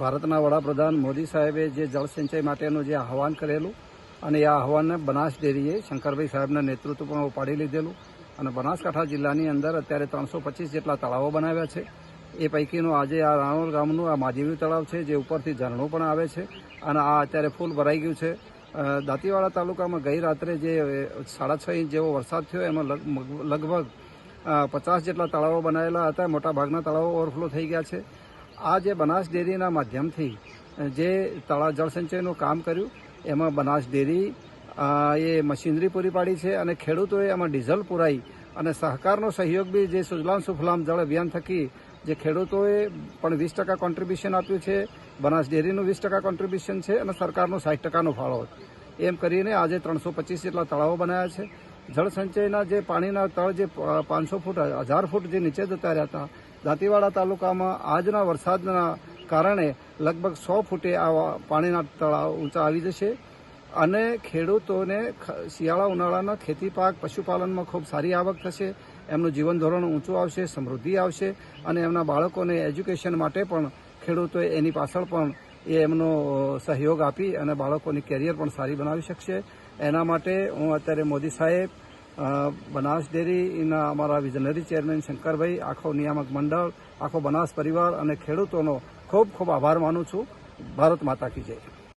ભારતના વડાપ્રધાન મોદી સાહેબે જે જળસિંચાઈ માટેનું જે આહવાન કરેલું અને એ આહવાનને બનાસ ડેરીએ શંકરભાઈ સાહેબના નેતૃત્વમાં ઉપાડી લીધેલું અને બનાસકાંઠા જિલ્લાની અંદર અત્યારે ત્રણસો પચીસ જેટલા તળાવો બનાવ્યા છે. એ પૈકીનું આજે આ રાણોલ ગામનું આ માજીવી તળાવ છે, જે ઉપરથી ઝરણું પણ આવે છે અને આ અત્યારે ફૂલ ભરાઈ ગયું છે. દાંતીવાડા તાલુકામાં ગઈ રાત્રે જે સાડા છ ઇંચ જેવો વરસાદ થયો, એમાં લગભગ પચાસ જેટલા તળાવો બનાવેલા હતા. મોટા ભાગના તળાવો ઓવરફ્લો થઈ ગયા છે. આ જે બનાસ ડેરીના માધ્યમથી જે તળાવ જળસંચયનું કામ કર્યું, એમાં બનાસ ડેરી એ મશીનરી પૂરી પાડી છે અને ખેડૂતોએ એમાં ડીઝલ પુરાઈ અને સહકારનો સહયોગ બી જે સુજલામ સુફલામ જળ અભિયાન થકી જે ખેડૂતોએ પણ વીસ ટકા કોન્ટ્રીબ્યુશન આપ્યું છે, બનાસ ડેરીનું વીસ ટકા કોન્ટ્રીબ્યુશન છે અને સરકારનો સાઠ ટકાનો ફાળો એમ કરીને આજે ત્રણસો પચીસ જેટલા તળાવો બનાવ્યા છે. જળ સંચયના જે પાણીના તળ જે પાંચસો ફૂટ, હજાર ફૂટ જે નીચે જતા રહ્યા હતા દાંતીવાડા તાલુકામાં આજના વરસાદના કારણે લગભગ સો ફૂટે આ પાણીના તળાવ ઊંચા આવી જશે અને ખેડૂતોને શિયાળા ઉનાળાના ખેતી પાક, પશુપાલનમાં ખૂબ સારી આવક થશે, એમનું જીવન ધોરણ ઊંચું આવશે, સમૃદ્ધિ આવશે અને એમના બાળકોને એજ્યુકેશન માટે પણ ખેડૂતોએ એની પાછળ પણ એ એમનો સહયોગ આપી અને બાળકોની કેરિયર પણ સારી બનાવી શકશે. એના માટે હું અત્યારે મોદી સાહેબ બનાસ ડેરીના અમારા વિઝનરી ચેરમેન શંકરભાઈ, આખો નિયામક મંડળ, આખો બનાસ પરિવાર અને ખેડૂતોનો ખૂબ ખૂબ આભાર માનું છું. ભારત માતા કી જય.